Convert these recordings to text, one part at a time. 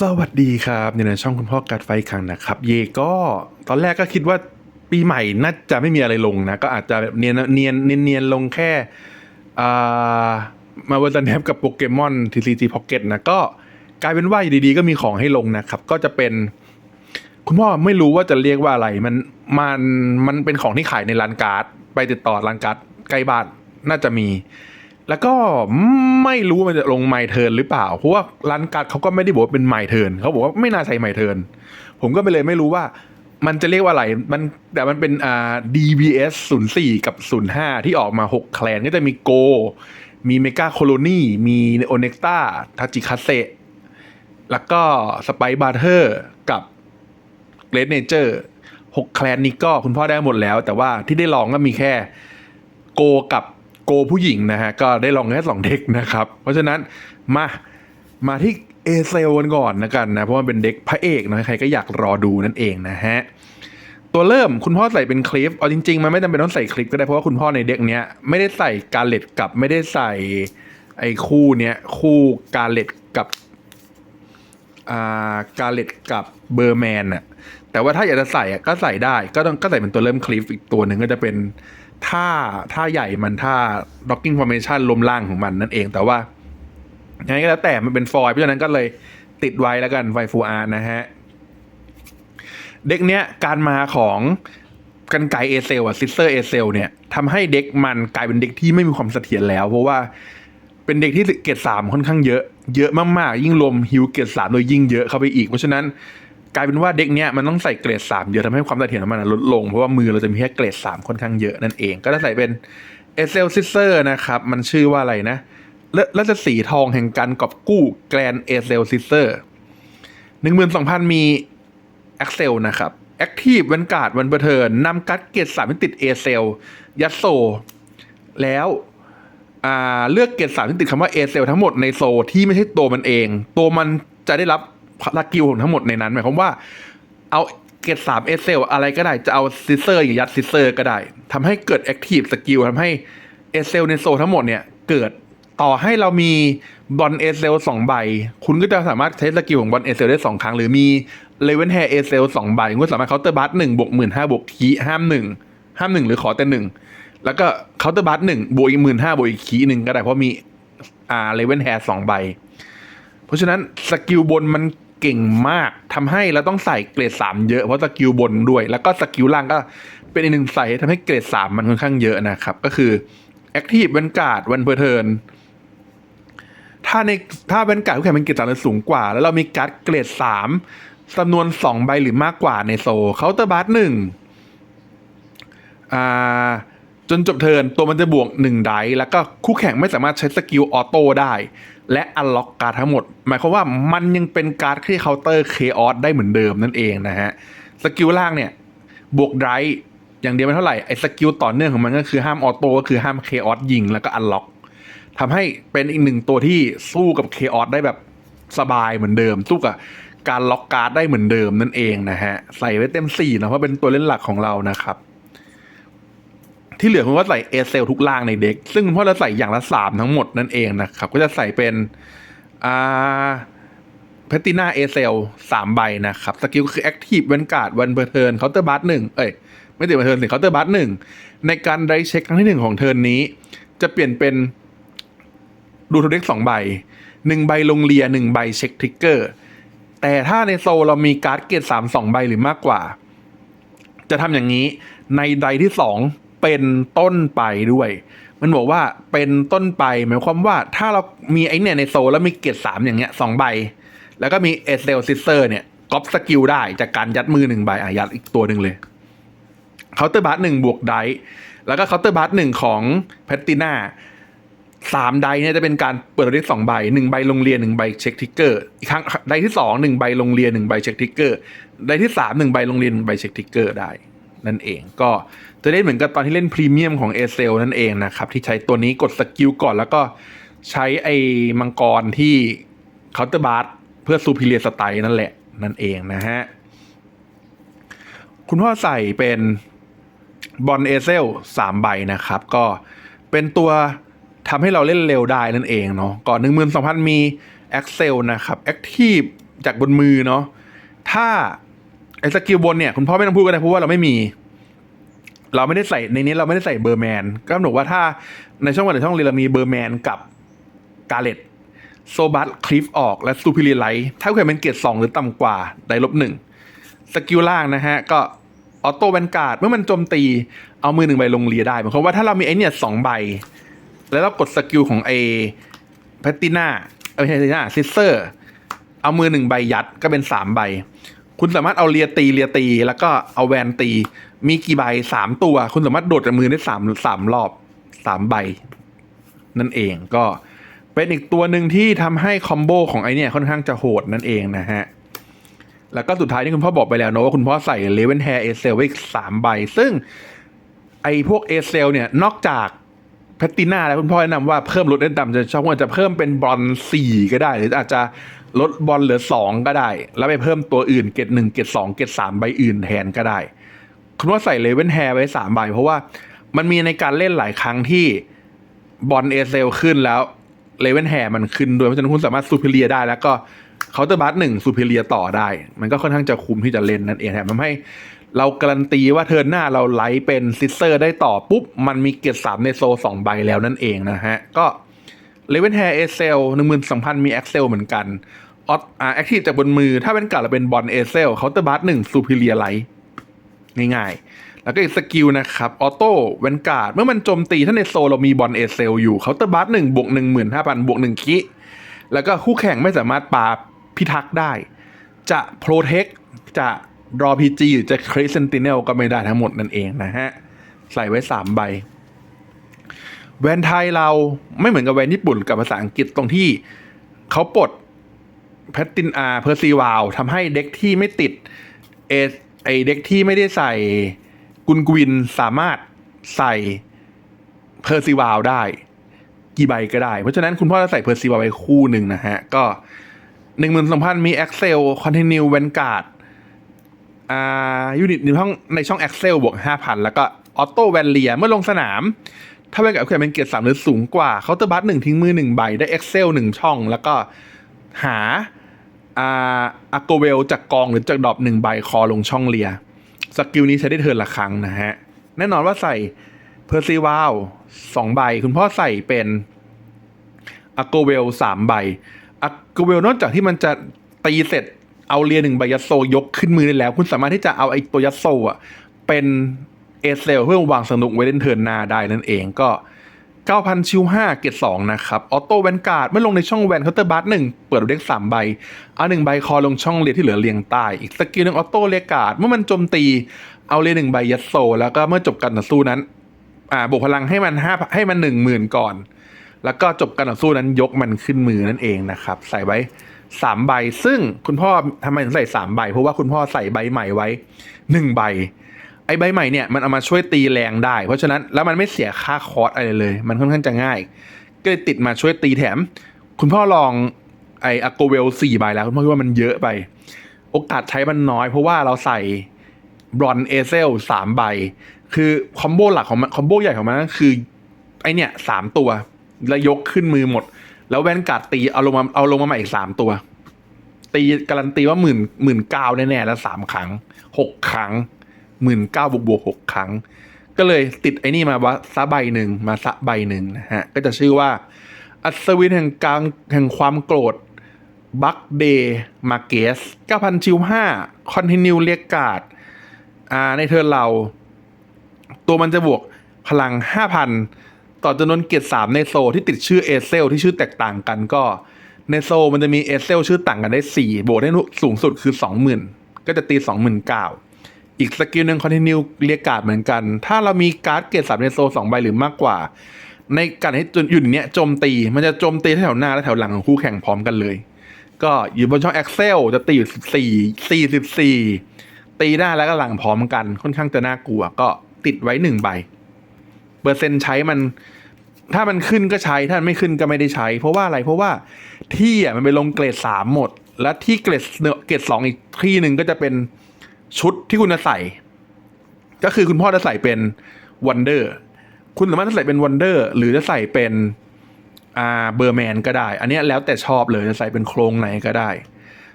สวัสดีครับในช่องคุณพ่อการไฟคังนะครับ เยก็ตอนแรกก็คิดว่าปีใหม่น่าจะไม่มีอะไรลงนะ ก็อาจจะเนียนเนียนเนียนเนียนลงแค่อ่ามาเวอร์ซันแฮปกับโปเกมอน TCG Pocket นะ ก็กลายเป็นว่าอยู่ดีๆ ก็มีของให้ลงนะครับ ก็จะเป็น คุณพ่อไม่รู้ว่าจะเรียกว่าอะไร มันมันมันเป็นของที่ขายในร้านการ์ด ไปติดต่อร้านการ์ดใกล้บ้านน่าจะมี แล้วก็ไม่รู้มันจะลงไมเทิร์นหรือเปล่า เพราะว่าร้านการ์ดเขาก็ไม่ได้บอกว่าเป็นไมเทิร์นเขาบอกว่าไม่น่าใช่ไมเทิร์นผมก็ไปเลยไม่รู้ว่ามันจะเรียกว่าอะไร มันแต่มันเป็นอ่า DBS 04 กับ 05 ที่ออกมา 6 แคลนก็จะมีโก มีเมกาโคโลนีมีโอเนกตาทาจิคาเซแล้วก็สไปบาร์เทอร์กับเกรดเนเจอร์หกแคลนนี้ก็คุณพ่อได้หมดแล้ว แต่ว่าที่ได้ลองก็มีแค่โกกับ โกผู้หญิงนะฮะ ก็ได้ลองแค่สองเด็กนะครับ เพราะฉะนั้นมา มาที่เอเซลกันก่อนนะกันนะ เพราะว่าเป็นเด็กพระเอกนะใครก็อยากรอดูนั่นเองนะฮะ ตัวเริ่มคุณพ่อใส่เป็นคลิป เอาจริงๆ มันไม่จำเป็นต้องใส่คลิปก็ได้เพราะว่าคุณพ่อในเด็กเนี้ยไม่ได้ใส่การเล็ดกับไม่ได้ใส่ไอ้คู่เนี้ยคู่การเล็ดกับอ่าการเล็ดกับเบอร์แมนอะแต่ว่าถ้าอยากจะใส่อะก็ใส่ได้ก็ต้องก็ใส่เป็นตัวเริ่มคลิปอีกตัวหนึ่งก็จะเป็น ท่าท่าใหญ่มันท่า docking formation ลมล่างของมันนั่นเองแต่ว่ายังไงก็แล้วแต่มันเป็นฟอยล์เพราะฉะนั้นก็เลยติดไว้แล้วกันไฟฟูอาร์นะฮะ เด็กเนี้ยการมาของกันไกเอเซลอะซิสเตอร์เอเซลเนี่ยทำให้เด็กมันกลายเป็นเด็กที่ไม่มีความเสถียรแล้ว เพราะว่าเป็นเด็กที่เกรดสามค่อนข้างเยอะ เยอะมากๆ ยิ่งรวมฮิวเกรดสามโดยยิ่งเยอะเข้าไปอีก เพราะฉะนั้น กลายเป็นว่าเด็กเนี้ยมันต้องใส่เกรดสามเยอะทำให้ความเสถียรของมันลดลง เพราะว่ามือเราจะมีแค่เกรดสามค่อนข้างเยอะนั่นเอง ก็จะใส่เป็นเอเซลซิสเตอร์นะครับ มันชื่อว่าอะไรนะและและจะสีทองแห่งการกอบกู้แกรนเอเซลซิสเตอร์หนึ่งหมื่นสองพันมี Excel นะครับ Active วันการ์ดวันเบอร์เทินนำกัดเกตสามที่ติด A เซลยัดโซ แล้วเลือกเกตสามที่ติดคำว่า A เซลทั้งหมดในโซที่ไม่ใช่ตัวมันเอง ตัวมันจะได้รับ สกิลของทั้งหมดในนั้นหมายความว่าเอาเกตสามเอเซลอะไรก็ได้จะเอาซิเซอร์อย่างยัดซิเซอร์ก็ได้ทำให้เกิด Active สกิลทำให้เอเซลในโซทั้งหมดเนี่ยเกิดต่อให้เรามีบอลเอเซลสองใบ คุณก็จะสามารถใช้สกิลของบอลเอเซลได้สองครั้ง หรือมีเลเวนแฮร์เอเซลสองใบ คุณสามารถเคาน์เตอร์บัตหนึ่งบวกหมื่นห้าบวกคีห้ามหนึ่งห้ามหนึ่งหรือขอแต่หนึ่งแล้วก็เคาน์เตอร์บัตหนึ่งบวกอีกหมื่นห้าบวกอีกคีหนึ่งก็ได้เพราะมีอ่าเลเวนแฮร์สองใบ เพราะฉะนั้นสกิลบนมัน เก่งมากทำให้เราต้องใส่เกรดสามเยอะเพราะสกิลบนด้วย แล้วก็สกิลล่างก็เป็นอีกหนึ่งใส่ทำให้เกรดสามมันค่อนข้างเยอะนะครับ ก็คือ Active วันการ์ดวันเพอร์เทินถ้าในถ้าเป็นการ์ดคู่แข่งเป็นเกรดสามหรือสูงกว่า แล้วเรามีการ์ดเกรดสามจำนวนสองใบหรือมากกว่าในโซเคาน์เตอร์บัสหนึ่งอ่า จนจบเทิร์นตัวมันจะบวกหนึ่งไดแล้วก็คู่แข่งไม่สามารถใช้สกิลออโต้ได้ และอันล็อกการ์ดทั้งหมด หมายความว่ามันยังเป็นการ์ดที่เคาน์เตอร์เคออสได้เหมือนเดิมนั่นเองนะฮะสกิลล่างเนี่ยบวกไดอย่างเดียวไม่เท่าไหร่ไอ้สกิลต่อเนื่องของมันก็คือห้ามออโต้ก็คือห้ามเคออสยิงแล้วก็อันล็อกทำให้เป็นอีกหนึ่งตัวที่สู้กับเคออสได้แบบสบายเหมือนเดิมสู้กับการล็อกการ์ดได้เหมือนเดิมนั่นเองนะฮะใส่ไว้เต็มสี่นะเพราะเป็นตัวเล่นหลักของเรานะครับ ที่เหลือคุณก็ใส่เอเซลทุกล่างในเด็ก ซึ่งคุณพ่อจะใส่อย่างละสามทั้งหมดนั่นเองนะครับ ก็จะใส่เป็นอ่าเพตติน่าเอเซลสามใบนะครับ สกิลคือแอคทีฟเวนการ์ดวันเบอร์เทิร์นเคาน์เตอร์บัสหนึ่งเอ้ย ไม่ติดเบอร์เทิร์นสิเคาน์เตอร์บัสหนึ่งในการไดเช็คครั้งที่หนึ่งของเทิร์นนี้ จะเปลี่ยนเป็นดูทูเด็กสองใบหนึ่งใบลงเลียหนึ่งใบเช็คทริกเกอร์แต่ถ้าในโซลเรามีการ์ดเกตสามสองใบหรือมากกว่า จะทำอย่างนี้ในใดที่สอง เป็นต้นไปด้วย มันบอกว่าเป็นต้นไปหมายความว่าถ้าเรามีไอเนี่ยในโซลแล้วมีเกตสามอย่างเงี้ยสองใบ แล้วก็มีเอเซลซิสเตอร์เนี่ยก๊อปสกิลได้จากการยัดมือหนึ่งใบอะยัดอีกตัวหนึ่งเลยเคาน์เตอร์บัสหนึ่งบวกไดแล้วก็เคาน์เตอร์บัสหนึ่งของแพตติน่าสามไดเนี่ยจะเป็นการเปิดได้สองใบหนึ่งใบลงเรียนหนึ่งใบเช็คทิกเกอร์อีกครั้งไดที่สองหนึ่งใบลงเรียนหนึ่งใบเช็คทิกเกอร์ไดที่สามหนึ่งใบลงเรียนหนึ่งใบเช็คทิกเกอร์ได้ นั่นเองก็ จะได้เหมือนกับตอนที่เล่นพรีเมียมของเอเซลนั่นเองนะครับ ที่ใช้ตัวนี้กดสกิลก่อนแล้วก็ใช้ไอ้มังกรที่เคาน์เตอร์บัสเพื่อซูพิเลียสไตล์นั่นแหละนั่นเองนะฮะ คุณพ่อใส่เป็นบอลเอเซลสามใบนะครับ ก็เป็นตัวทำให้เราเล่นเร็วได้นั่นเองเนาะก่อนหนึ่งหมื่นสองพันมี Excel นะครับ Active จากบนมือเนาะถ้าไอ้สกิลบนเนี่ย คุณพ่อไม่ต้องพูดก็ได้เพราะว่าเราไม่มี เราไม่ได้ใส่ในนี้เราไม่ได้ใส่เบอร์แมน ก็กำหนดว่าถ้าในช่องวันหรือช่องเรียเรามีเบอร์แมนกับกาเลตโซบัสคลิฟออกและซูพิเรียไลท์ถ้าเกิดเป็นเกียรดสองหรือต่ำกว่าได้ลบหนึ่งสกิลล่างนะฮะ ก็ออโต้แวนการ์ดเมื่อมันโจมตีเอามือหนึ่งใบลงเรียได้หมายความว่าถ้าเรามีไอเนี่ยสองใบ แล้วเรากดสกิลของไอแพตติน่าไม่ใช่แพตติน่าซิสเซอร์เอามือหนึ่งใบยัดก็เป็นสามใบ คุณสามารถเอาเรียตีเรียตี แล้วก็เอาแวนตี มีกี่ใบสามตัว คุณสามารถโดดจากมือได้สามสามรอบสามใบ นั่นเองก็เป็นอีกตัวหนึ่งที่ทำให้คอมโบของไอเนี่ยค่อนข้างจะโหดนั่นเองนะฮะแล้วก็สุดท้ายที่คุณพ่อบอกไปแล้วเนอะว่าคุณพ่อใส่เลเวนแฮร์เอเซลไว้อีกสามใบ ซึ่งไอพวกเอเซลเนี่ยนอกจากแพตติน่าแล้วคุณพ่อแนะนำว่าเพิ่มลดเล่นต่ำจะชอบว่าจะเพิ่มเป็นบอลสี่ก็ได้ หรืออาจจะ ลดบอลเหลือสองก็ได้ แล้วไปเพิ่มตัวอื่นเกตหนึ่งเกตสองเกตสามใบอื่นแทนก็ได้ คุณว่าใส่เลเวนแฮร์ไว้สามใบ เพราะว่ามันมีในการเล่นหลายครั้งที่บอลเอเซลขึ้นแล้วเลเวนแฮร์มันขึ้นด้วยเพราะฉะนั้นคุณสามารถซูเปอร์เลียได้ แล้วก็เคาน์เตอร์บัสหนึ่งซูเปอร์เลียต่อได้ มันก็ค่อนข้างจะคุ้มที่จะเล่นนั่นเองแถมทำให้เราการันตีว่าเทิร์นหน้าเราไลท์เป็นซิสเตอร์ได้ต่อปุ๊บมันมีเกตสามในโซสองใบแล้วนั่นเองนะฮะก็ เลเวนแฮร์เอเซลหนึ่งหมื่นสองพันมีแอคเซลเหมือนกันออตอ่าแอคทีฟจากบนมือ ถ้าเป็นการเราเป็นบอลเอเซลเคาน์เตอร์บัสหนึ่งซูเปอร์เลียไลท์ง่ายๆ แล้วก็อีกสกิลนะครับออโต้เวนการ์ดเมื่อมันโจมตีถ้าในโซลเรามีบอลเอเซลอยู่เคาน์เตอร์บัสหนึ่งบวกหนึ่งหมื่นห้าพันบวกหนึ่งคิแล้วก็คู่แข่งไม่สามารถปาพิทักษ์ได้ จะโปรเทคจะรอพีจีหรือจะคริสเซนติเนลก็ไม่ได้ทั้งหมดนั่นเองนะฮะ ใส่ไว้สามใบ แวนไทยเราไม่เหมือนกับแวนญี่ปุ่นกับภาษาอังกฤษตรงที่เขาปลดแพตตินอาเพอร์ซีวาวทำให้เด็กที่ไม่ติดเอไอเด็กที่ไม่ได้ใส่กุนกวินสามารถใส่เพอร์ซีวาวได้กี่ใบก็ได้ เพราะฉะนั้นคุณพ่อจะใส่เพอร์ซีวาวไปคู่หนึ่งนะฮะ ก็หนึ่งหมื่นสองพันมี Excel Continue Vanguard อ่ายูนิตในช่องในช่อง Excel บวกห้าพันแล้วก็ออโต้แวนเลียเมื่อลงสนาม ถ้าเป็นกับเขื่อนเป็นเกียรติสามหรือสูงกว่าเคาน์เตอร์บัสหนึ่งทิ้งมือหนึ่งใบได้ Excel หนึ่งช่อง แล้วก็หาอาอาโกเวลจากกองหรือจากดรอปหนึ่งใบคอลงช่องเลียสกิลนี้ใช้ได้เทิร์นละครั้งนะฮะ แน่นอนว่าใส่เพอร์ซีวาลสองใบ คุณพ่อใส่เป็นอาโกเวลสามใบอาโกเวลนอกจากที่มันจะตีเสร็จเอาเรียหนึ่งใบยัโซยกขึ้นมือได้แล้ว คุณสามารถที่จะเอาไอ้ตัวยัโซอะเป็น เอเซลเพื่อวางสนุกไว้เล่นเทิร์นหน้าได้นั่นเองก็ 9,000 ชิว5เกต2นะครับ ออโต้แวนการ์ดเมื่อลงในช่องแวนเคาน์เตอร์บัสหนึ่งเปิดเด็กสามใบ เอาหนึ่งใบคอลงช่องเรียที่เหลือเรียงใต้ อีกสกิลหนึ่งออโต้เรียการ์ดเมื่อมันโจมตีเอาเรียหนึ่งใบยัดโซ แล้วก็เมื่อจบการต่อสู้นั้นอ่าบวกพลังให้มันห้าให้มันหนึ่งหมื่นก่อน แล้วก็จบการต่อสู้นั้นยกมันขึ้นมือนั่นเองนะครับ ใส่ไว้สามใบ ซึ่งคุณพ่อทำไมถึงใส่สามใบ เพราะว่าคุณพ่อใส่ใบใหม่ไว้หนึ่งใบ ไอ้ใบใหม่เนี่ยมันเอามาช่วยตีแรงได้ เพราะฉะนั้นแล้วมันไม่เสียค่าคอร์สอะไรเลย มันค่อนข้างจะง่าย ก็เลยติดมาช่วยตีแถม คุณพ่อลองไอ้อโกเวลสี่ใบแล้ว คุณพ่อคิดว่ามันเยอะไป โอกาสใช้มันน้อยเพราะว่าเราใส่บรอนเอเซลสามใบ คือคอมโบหลักของมันคอมโบใหญ่ของมันคือไอเนี่ยสามตัว แล้วยกขึ้นมือหมด แล้วแวนการ์ดตีเอาลงมาเอาลงมาใหม่อีกสามตัว ตีการันตีว่าหมื่นหมื่นเก้าแน่ๆแล้วสามครั้งหกครั้ง หมื่นเก้าบวกบวกหกครั้ง ก็เลยติดไอ้นี่มาว่าซะใบหนึ่งมาซะใบหนึ่งนะฮะ ก็จะชื่อว่า อัศวินแห่งกลางแห่งความโกรธบัคเดย์มาเกส9,000ชิว5คอนติเนียเรียกกาดอ่าในเทิร์เรา ตัวมันจะบวกพลัง5,000ต่อจำนวนเกียรติ3ในโซที่ติดชื่อเอเซลที่ชื่อแตกต่างกันก็ในโซมันจะมีเอเซลชื่อต่างกันได้4บวกได้สูงสุดคือ 20,000 ก็จะตี 29,000 อีกสกิลหนึ่งคอนติเนียเรียกการ์ดเหมือนกัน ถ้าเรามีการ์ดเกียรติ3ในโซ2ใบหรือมากกว่า ในการให้จนอยู่ในเนี้ยโจมตี มันจะโจมตีแถวหน้าและแถวหลังของคู่แข่งพร้อมกันเลย ก็อยู่บนช่อง Excel จะตีอยู่4 44ตีหน้าและก็หลังพร้อมกัน ค่อนข้างจะน่ากลัว ก็ติดไว้หนึ่งใบ เปอร์เซ็นต์ใช้มัน ถ้ามันขึ้นก็ใช้ ถ้ามันไม่ขึ้นก็ไม่ได้ใช้ เพราะว่าอะไร เพราะว่าที่อะมันไปลงเกรดสามหมด และที่เกรดเกรดสองอีกที่หนึ่งก็จะเป็น ชุดที่คุณจะใส่ ก็คือคุณพ่อจะใส่เป็นวันเดอร์คุณสามารถจะใส่เป็นวันเดอร์หรือจะใส่เป็นอ่าเบอร์แมนก็ได้ อันนี้แล้วแต่ชอบเลยจะใส่เป็นโครงไหนก็ได้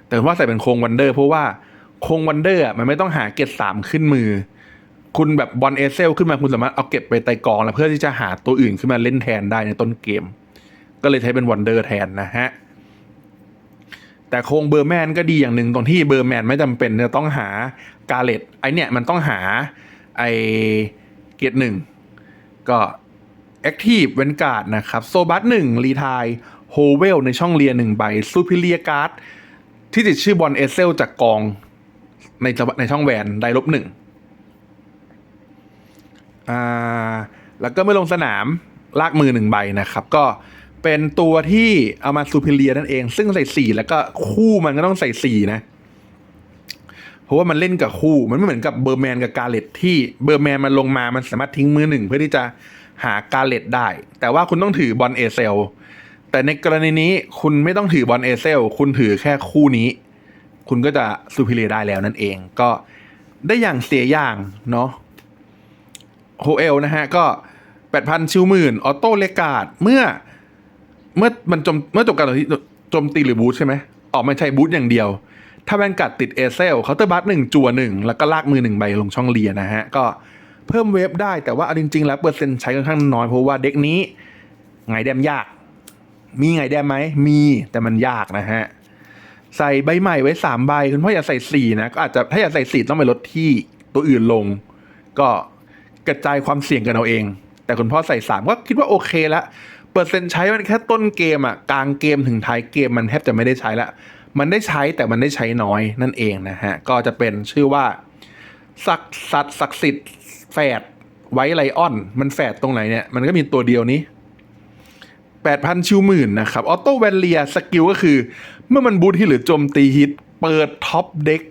แต่ว่าใส่เป็นโครงวันเดอร์เพราะว่าโครงวันเดอร์มันไม่ต้องหาเกรดสามขึ้นมือ คุณแบบบอลเอเซลขึ้นมาคุณสามารถเอาเก็บไปไต่กอง แล้วเพื่อที่จะหาตัวอื่นขึ้นมาเล่นแทนได้ในต้นเกม ก็เลยใช้เป็นวันเดอร์แทนนะฮะ แต่โครงเบอร์แมนก็ดีอย่างหนึ่งตรงที่เบอร์แมนไม่จำเป็นจะต้องหากาเลตไอเนี่ยมันต้องหาไอเกียรติหนึ่งก็แอคทีฟเวนการ์ดนะครับโซบัสหนึ่งรีทายโฮเวลในช่องเรียหนึ่งใบซูพิเลียการ์ดที่ติดชื่อบอลเอเซลจากกองในในช่องแวนได้ลบหนึ่งอ่าแล้วก็เมื่อลงสนามลากมือหนึ่งใบนะครับ ก็ เป็นตัวที่เอามาซูพิเลียนั่นเอง ซึ่งใส่สี่แล้วก็คู่มันก็ต้องใส่สี่นะ เพราะว่ามันเล่นกับคู่มันไม่เหมือนกับเบอร์แมนกับกาเลตที่เบอร์แมนมันลงมามันสามารถทิ้งมือหนึ่งเพื่อที่จะหากาเลตได้ แต่ว่าคุณต้องถือบอลเอเซลแต่ในกรณีนี้คุณไม่ต้องถือบอลเอเซลคุณถือแค่คู่นี้ คุณก็จะซูพิเลียได้แล้วนั่นเอง ก็ได้อย่างเสียอย่างเนาะโฮเอลนะฮะก็แปดพันชิวหมื่นออโต้เลกาดเมื่อ เมื่อมันจมเมื่อจบการโจมตีหรือบูทใช่ไหมออกไม่ใช่บูทอย่างเดียว ถ้าแวนกัดติดเอเซลเคาน์เตอร์บัสหนึ่งจั่วหนึ่งแล้วก็ลากมือหนึ่งใบลงช่องเลียนะฮะ ก็เพิ่มเวฟได้แต่ว่าเอาจริงๆ แล้วเปอร์เซ็นต์ใช้ค่อนข้างน้อย เพราะว่าเด็กนี้ไงแดมยาก มีไงแดมไหมมีแต่มันยากนะฮะ ใส่ใบใหม่ไว้สามใบคุณพ่ออย่าใส่สี่นะก็อาจจะถ้าอยากใส่สี่ต้องไปลดที่ตัวอื่นลง ก็กระจายความเสี่ยงกันเอาเอง แต่คุณพ่อใส่สามก็คิดว่าโอเคละ เปอร์เซ็นต์ใช้มันแค่ต้นเกมอะกลางเกมถึงท้ายเกมมันแทบจะไม่ได้ใช้ละ มันได้ใช้แต่มันได้ใช้น้อยนั่นเองนะฮะ ก็จะเป็นชื่อว่าศักสัตว์ศักดิ์สิทธิ์แฝดไว้ไลออน มันแฝดตรงไหนเนี่ย มันก็มีตัวเดียวนี้8,000 ชิวหมื่นนะครับออโต้แวนเลียสกิลก็คือ เมื่อมันบูทที่หรือโจมตีฮิต เปิดท็อปเด็ก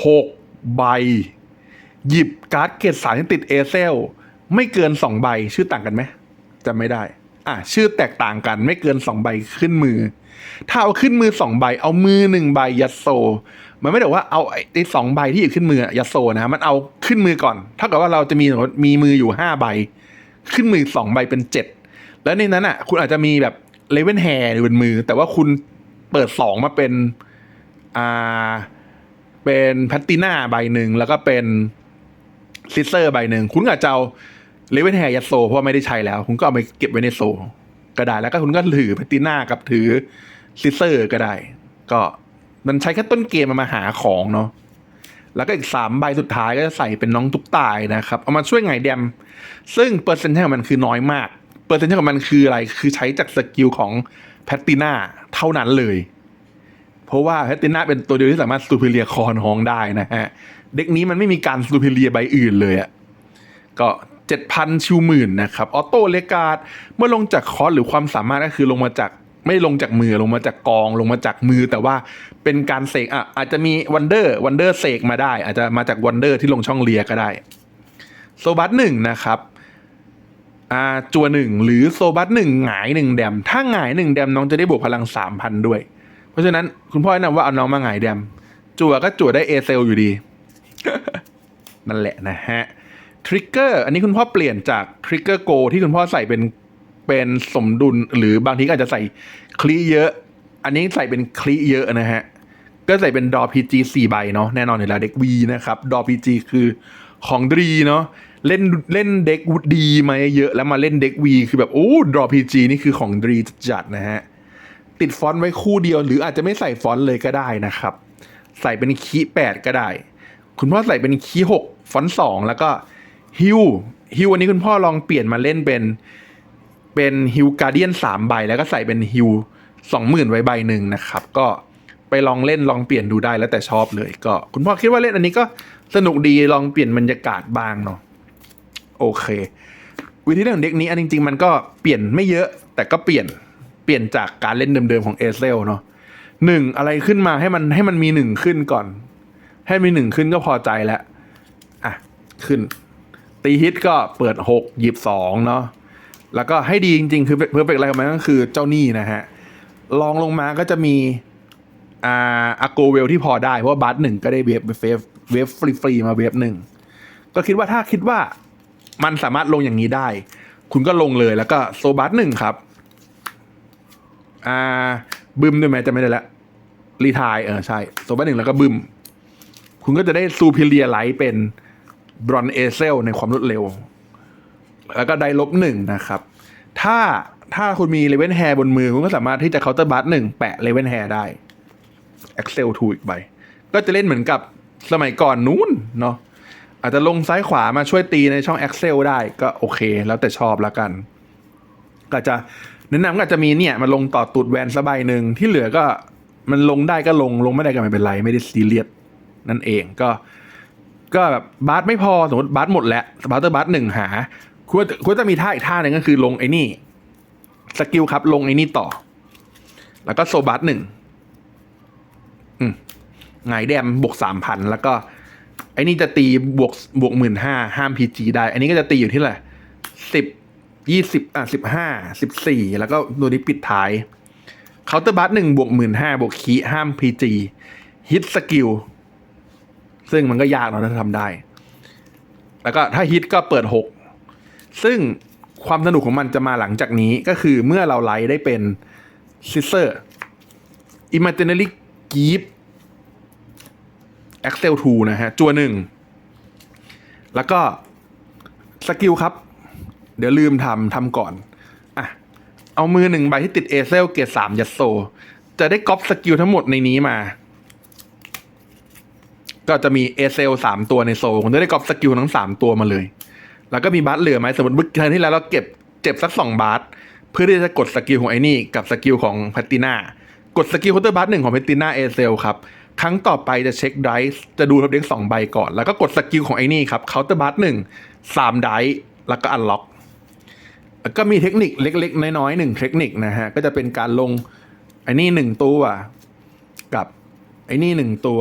6ใบ หยิบการ์ดเกรดสารที่ติดเอเซล ไม่เกิน 2 ใบชื่อต่างกันไหมจำไม่ได้ อะชื่อแตกต่างกันไม่เกิน2ใบขึ้นมือ ถ้าเอาขึ้นมือ2ใบ เอามือ1ใบยัดโซ มันไม่ได้ว่าเอาไอ้สองใบที่อยู่ขึ้นมือยัดโซนะมันเอาขึ้นมือก่อนเท่ากับว่าเราจะมีมีมืออยู่5ใบ ขึ้นมือ2ใบเป็น7แล้วในนั้นอะ คุณอาจจะมีแบบเลเวนแฮร์อยู่บนมือ แต่ว่าคุณเปิด2มาเป็นอ่าเป็นแพตติน่าใบหนึ่งแล้วก็เป็นซิสเซอร์ใบหนึ่งคุณอาจจะเอา เลเวนแฮร์ยัดโซเพราะว่าไม่ได้ใช้แล้ว คุณก็เอาไปเก็บไว้ในโซก็ได้แล้วก็คุณก็ถือแพตติน่ากับถือซิสเซอร์ก็ได้ ก็มันใช้แค่ต้นเกมมาหาของเนาะแล้วก็อีกสามใบสุดท้ายก็จะใส่เป็นน้องตุ๊กตายนะครับ เอามาช่วยไงแดม ซึ่งเปอร์เซ็นต์ของมันคือน้อยมาก เปอร์เซ็นต์ของมันคืออะไร คือใช้จากสกิลของแพตติน่าเท่านั้นเลย เพราะว่าแพตติน่าเป็นตัวเดียวที่สามารถซูเปอร์เรียคอนฮองได้นะฮะ เด็กนี้มันไม่มีการซูเปอร์เรียใบอื่นเลยอะก็ เจ็ดพันชิวหมื่นนะครับออโต้เลกาดเมื่อลงจากคอร์สหรือความสามารถก็คือลงมาจากไม่ลงจากมือลงมาจากกองลงมาจากมือแต่ว่าเป็นการเสกอะอาจจะมีวันเดอร์วันเดอร์เสกมาได้ อาจจะมาจากวันเดอร์ที่ลงช่องเลียก็ได้โซบัสหนึ่งนะครับอ่าจัวหนึ่งหรือโซบัสหนึ่งหงายหนึ่งแดม ถ้าหงายหนึ่งแดมน้องจะได้บวกพลังสามพันด้วย เพราะฉะนั้นคุณพ่อแนะนำว่าเอาน้องมาหงายแดม จัวก็จัวได้เอเซลอยู่ดี นั่นแหละนะฮะ ทริกเกอร์อันนี้คุณพ่อเปลี่ยนจากทริกเกอร์โกที่คุณพ่อใส่เป็นเป็นสมดุลหรือบางทีอาจจะใส่คลีเยอะ อันนี้ใส่เป็นคลีเยอะนะฮะ ก็ใส่เป็นดอพีจีสี่ใบเนาะแน่นอนอยู่แล้วเด็กวีนะครับดอพีจีคือของดีเนาะเล่นเล่นเด็กดีมาเยอะแล้วมาเล่นเด็กวีคือแบบโอ้ดอพีจีนี่คือของดีจัดนะฮะ ติดฟอนต์ไว้คู่เดียว หรืออาจจะไม่ใส่ฟอนต์เลยก็ได้นะครับ ใส่เป็นคีย์แปดก็ได้ คุณพ่อใส่เป็นคีย์หกฟอนต์สองแล้วก็ ฮิวฮิวอันนี้คุณพ่อลองเปลี่ยนมาเล่นเป็น เป็นฮิวการเดียนสามใบ แล้วก็ใส่เป็นฮิวสองหมื่นไว้ใบหนึ่งนะครับ ก็ไปลองเล่นลองเปลี่ยนดูได้แล้วแต่ชอบเลย ก็ คุณพ่อคิดว่าเล่นอันนี้ก็สนุกดีลองเปลี่ยนบรรยากาศบ้างเนาะโอเค วิธีเล่นของเด็กนี้อันจริง ๆ มันก็เปลี่ยนไม่เยอะ แต่ก็เปลี่ยนเปลี่ยนจากการเล่นเดิมๆของเอเซลเนาะหนึ่งอะไรขึ้นมาให้มันให้มันมีหนึ่งขึ้นก่อน ให้มีหนึ่งขึ้นก็พอใจแล้วอะขึ้น ตีฮิตก็เปิดหกหยิบสองเนาะแล้วก็ให้ดีจริง ๆ คือเพอร์เฟกต์อะไรของมันก็คือเจ้าหนี้นะฮะลองลงมาก็จะมีอ่าอาโกเวลที่พอได้ เพราะว่าบัสหนึ่งก็ได้เวฟเวฟเวฟฟรีๆมาเวฟหนึ่งก็คิดว่าถ้าคิดว่ามันสามารถลงอย่างนี้ได้ คุณก็ลงเลยแล้วก็โซบัสหนึ่งครับอ่าบึมด้วยไหมจะไม่ได้ละรีทายเออใช่โซบัสหนึ่งแล้วก็บึมคุณก็จะได้ซูเ r เ o ียไลท์เป็น บรอนเอเซลในความรวดเร็ว แล้วก็ได้ลบหนึ่งนะครับ ถ้าถ้าคุณมีเลเวนแฮร์บนมือ คุณก็สามารถที่จะเคาน์เตอร์บัสหนึ่งแปะเลเวนแฮร์ได้ Excel 2อีกใบ ก็จะเล่นเหมือนกับสมัยก่อนนู้นเนาะอาจจะลงซ้ายขวามาช่วยตีในช่อง Excel ได้ก็โอเค แล้วแต่ชอบล้วกัน ก็จะแนะนำก็จจะมีเนี่ยมาลงต่อตูดแวนสบายหนึ่งที่เหลือก็มันลงได้ก็ลงลงไม่ได้ก็ไม่เป็นไร ไม่ได้ซีเรียสนั่นเองก็ ก็แบบบาสไม่พอสมมติบาสหมดแล้วบาสเตอร์บาสหนึ่งหาคุณว่าคุณจะมีท่าอีกท่าหนึ่งก็คือลงไอ้นี่สกิลครับ ลงไอ้นี่ต่อ แล้วก็โซบาสหนึ่งอืมไงายแดมบวกสามพันแล้วก็ ไอ้นี่จะตีบวกบวกหมื่นห้าห้ามพีจีได้ อันนี้ก็จะตีอยู่ที่แหละสิบยี่สิบอะสิบห้าสิบสี่แล้วก็ตัวนี้ปิดท้ายเคาน์เตอร์บัสหนึ่งบวกหมื่นห้าบวกคีห้ามพีจีฮิตสกิล ซึ่งมันก็ยากเนาะถ้าทำได้ แล้วก็ถ้าฮิตก็เปิดหกซึ่งความสนุกของมันจะมาหลังจากนี้ก็คือเมื่อเราไลท์ได้เป็นซิสเซอร์ Imaginary Gift Excel 2นะฮะ จัวหนึ่ง แล้วก็สกิลครับ เดี๋ยวลืมทำทำก่อน อะ เอามือหนึ่งใบที่ติดเอเซลเกรดสามยัดโซ จะได้ก๊อปสกิลทั้งหมดในนี้มา ก็จะมีเอเซลสามตัวในโซคุณจะได้กอปสกิลทั้งสามตัวมาเลย แล้วก็มีบาสเหลือไหมสมมติเมื่อครั้งที่แล้วเราเก็บเจ็บสักสองบาสเพื่อที่จะกดสกิลของไอ้นี่กับสกิลของแพตติน่ากดสกิลคอเตอร์บาสหนึ่งของแพตติน่าเอเซลครับครั้งต่อไปจะเช็คไดส์จะดูทับเด็กสองใบก่อน แล้วก็กดสกิลของไอ้นี่ครับเคาน์เตอร์บาสหนึ่งสามไดส์แล้วก็อันล็อกก็มีเทคนิคเล็ก ๆ น้อยๆหนึ่งเทคนิคนะฮะ ก็จะเป็นการลงไอ้นี่หนึ่งตัว กับไอ้นี่หนึ่งตัว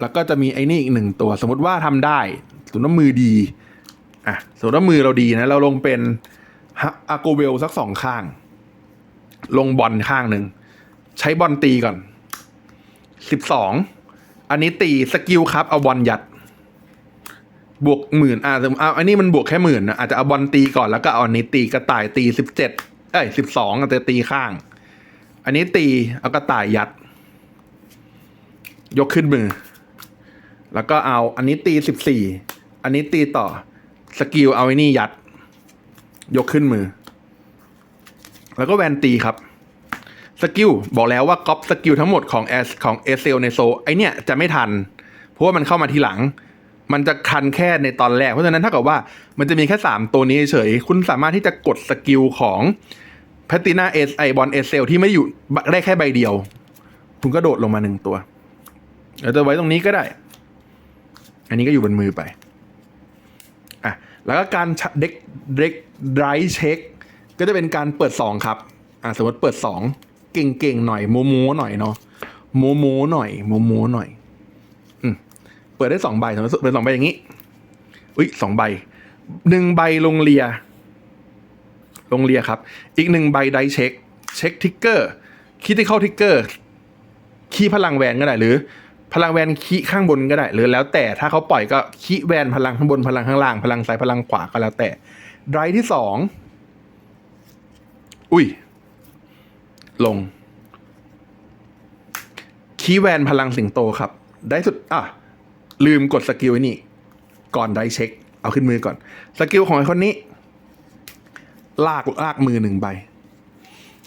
แล้วก็จะมีไอ้นี่อีกหนึ่งตัว สมมติว่าทำได้สมมติว่ามือดีอะสมมติว่ามือเราดีนะ เราลงเป็นอาโกเวลสักสองข้าง ลงบอลข้างหนึ่ง ใช้บอลตีก่อนสิบสองอันนี้ตีสกิลครับเอาบอลยัด บวกหมื่นอ่าเอาอันนี้มันบวกแค่หมื่นนะอาจจะเอาบอลตีก่อนแล้วก็เอาอันนี้ตีกระต่ายตีสิบเจ็ดเอ้ยสิบสองอาจจะตีข้าง อันนี้ตีเอากระต่ายยัด ยกขึ้นมือ แล้วก็เอาอันนี้ตีสิบสี่อันนี้ตีต่อสกิลเอาไอ้นี่ยัด ยกขึ้นมือ แล้วก็แวนตีครับสกิลบอกแล้วว่าก๊อปสกิลทั้งหมดของแอสของเอเซลในโซไอเนี่ยจะไม่ทัน เพราะว่ามันเข้ามาทีหลัง มันจะทันแค่ในตอนแรก เพราะฉะนั้นถ้ากับว่ามันจะมีแค่ 3 ตัวนี้เฉย คุณสามารถที่จะกดสกิลของแพตตินาเอสไอบอลเอเซลที่ไม่อยู่ได้แค่ใบเดียว คุณก็โดดลงมาหนึ่งตัวเราจะไว้ตรงนี้ก็ได้ อันนี้ก็อยู่บนมือไปอะแล้วก็การเด็กเด็กไดรเช็คก็จะเป็นการเปิด 2 ครับอะสมมติเปิด 2 เก่งๆหน่อยโมโมหน่อยเนาะโมโมหน่อยโมโมหน่อยอืมเปิดได้สองใบสมมติเปิดสองใบอย่างนี้อุ้ยสองใบหนึ่งใบลงเรีย ลงเรียครับ อีกหนึ่งใบไดเช็ค เช็คทิกเกอร์คิดที่เข้าทิกเกอร์ คีย์พลังแวนก็ได้หรือ พลังแวนคีย์ข้างบนก็ได้ หรือแล้วแต่ถ้าเขาปล่อยก็คีย์แวนพลังข้างบนพลังข้างล่าง พลังซ้ายพลังขวาก็แล้วแต่ไดรที่สองอุ้ย ลงคีย์แวนพลังสิงโตครับ ได้สุด อะ ลืมกดสกิลไอ้นี่ ก่อนได้เช็ค เอาขึ้นมือก่อน สกิลของไอคนนี้ ลากลากมือหนึ่งใบ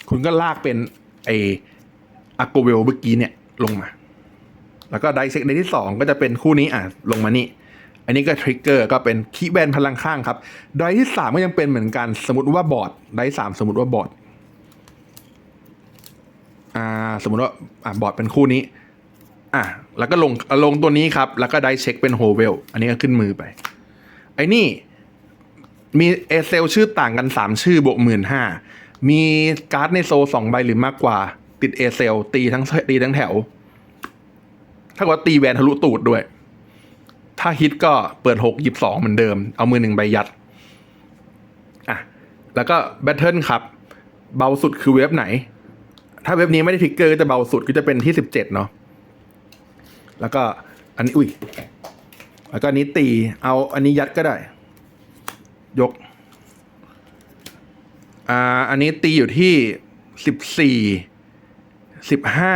คุณก็ลากเป็นไออาโกเวลเมื่อกี้เนี่ย ลงมา แล้วก็ไดเซ็กในที่สองก็จะเป็นคู่นี้อะลงมานี่ อันนี้ก็ทริกเกอร์ก็เป็นคีแบนพลังข้างครับไดที่สามก็ยังเป็นเหมือนกันสมมติว่าบอร์ดไดสามสมมติว่าบอร์ดอ่าสมมติว่าอ่าบอร์ดเป็นคู่นี้อะแล้วก็ลงลงตัวนี้ครับ แล้วก็ได้เช็คเป็นโฮเวลอันนี้ก็ขึ้นมือไป ไอ้นี่มีเอเซลชื่อต่างกันสามชื่อบวกหมื่นห้ามีการ์ดในโซสองใบหรือมากกว่า ติดเอเซลตีทั้งตีทั้งแถว ถ้ากว่าตีแวนทะลุตูดด้วย ถ้าฮิตก็เปิดหกหยิบสองเหมือนเดิม เอามือหนึ่งใบยัด อะ แล้วก็แบทเทิลครับ เบาสุดคือเว็บไหน ถ้าเว็บนี้ไม่ได้ทริกเกอร์ก็จะเบาสุดก็จะเป็นที่สิบเจ็ดเนาะ แล้วก็อันนี้ อุ้ย แล้วก็นนี้ตี เอาอันนี้ยัดก็ได้ ยก อ่า อันนี้ตีอยู่ที่สิบสี่สิบห้า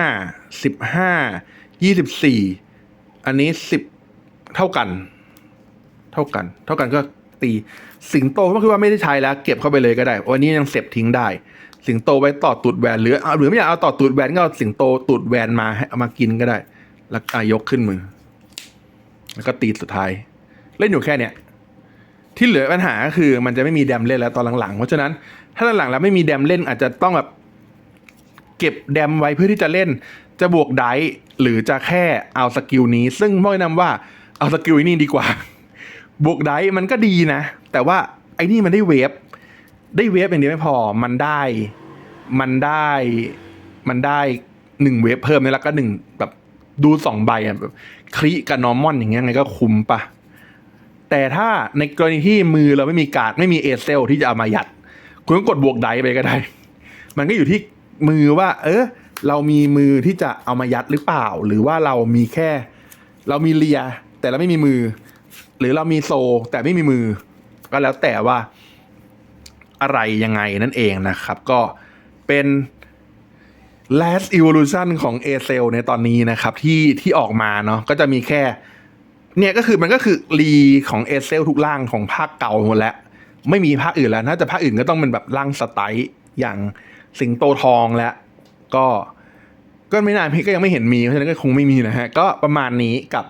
สิบห้า ยี่สิบสี่อันนี้สิบเท่ากัน เท่ากัน เท่ากันก็ตีสิงโตก็คือว่าไม่ได้ใช้แล้ว เก็บเข้าไปเลยก็ได้ วันนี้ยังเสียบทิ้งได้ สิงโตไว้ต่อตูดแหวนหรือเอาหรือไม่อยากเอาต่อตูดแหวนก็เอาสิงโตตูดแหวนมาให้เอามากินก็ได้ แล้วยกขึ้นมือ แล้วก็ตีสุดท้าย เล่นอยู่แค่เนี้ยที่เหลือปัญหาก็คือมันจะไม่มีแดมเล่นแล้วตอนหลังๆ เพราะฉะนั้นถ้าหลังๆแล้วไม่มีแดมเล่นอาจจะต้องแบบเก็บแดมไว้เพื่อที่จะเล่นจะบวกไดส์หรือจะแค่เอาสกิลนี้ ซึ่งพ่อแนะนำว่าเอาสกิลนี้ดีกว่า บวกไดส์มันก็ดีนะ แต่ว่าไอ้นี่มันได้เวฟได้เวฟอย่างเดียวไม่พอมันได้มันได้มันได้หนึ่งเวฟเพิ่มเนี่ยแล้วก็หนึ่งแบบดูสองใบอะแบบคริกับนอร์มอนอย่างเงี้ยไงก็คุ้มปะแต่ถ้าในกรณีที่มือเราไม่มีการ์ดไม่มีเอเซลที่จะเอามายัด คุณก็กดบวกไดไปก็ได้ มันก็อยู่ที่มือว่า เออ เรามีมือที่จะเอามายัดหรือเปล่า หรือว่าเรามีแค่ เรามีเลีย แต่เราไม่มีมือ หรือเรามีโซ แต่ไม่มีมือ ก็แล้วแต่ว่าอะไรยังไงนั่นเองนะครับ ก็เป็น last evolution ของ a c e l ในตอนนี้นะครับที่ที่ออกมาเนาะก็จะมีแค่ เนี่ยก็คือมันก็คือรีของเอเซลทุกร่างของภาคเก่าหมดแล้ว ไม่มีภาคอื่นแล้วถ้าจะภาคอื่นก็ต้องเป็นแบบร่างสไตล์อย่างสิงโตทองแล้ว ก็ก็ไม่นานพี่ก็ยังไม่เห็นมีเพราะฉะนั้นก็คงไม่มีนะฮะ ก็ประมาณนี้กับ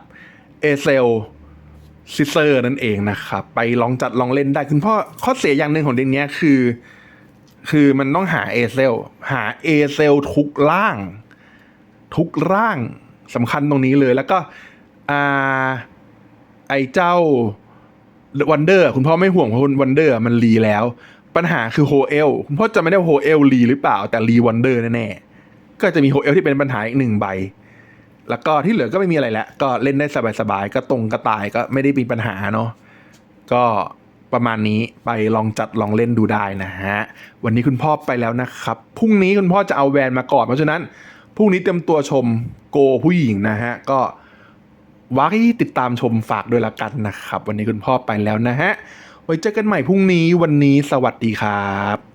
เอเซลซิเซอร์นั่นเองนะครับ ไปลองจัดลองเล่นได้คุณพ่อข้อเสียอย่างหนึ่งของเด็กเนี้ยคือ คือมันต้องหาเอเซลหาเอเซลทุกร่าง ทุกร่างสำคัญตรงนี้เลย แล้วก็อ่าไอเจ้าวันเดอร์คุณพ่อไม่ห่วงเพราะวันเดอร์มันรีแล้ว ปัญหาคือโฮเอลคุณพ่อจะไม่ได้โฮเอลรีหรือเปล่าแต่รีวันเดอร์แน่ๆ ก็จะมีโฮเอลที่เป็นปัญหาอีกหนึ่งใบ แล้วก็ที่เหลือก็ไม่มีอะไรแล้ว ก็เล่นได้สบายๆ ก็ตรงกระต่ายก็ไม่ได้มีปัญหาเนาะ ก็ประมาณนี้ไปลองจัดลองเล่นดูได้นะฮะ วันนี้คุณพ่อไปแล้วนะครับ พรุ่งนี้คุณพ่อจะเอาแวนมาก่อน เพราะฉะนั้นพรุ่งนี้เตรียมตัวชมโกผู้หญิงนะฮะ ก็ไว้ติดตามชมฝากด้วยละกันนะครับ วันนี้คุณพ่อไปแล้วนะฮะ ไว้เจอกันใหม่พรุ่งนี้วันนี้สวัสดีครับ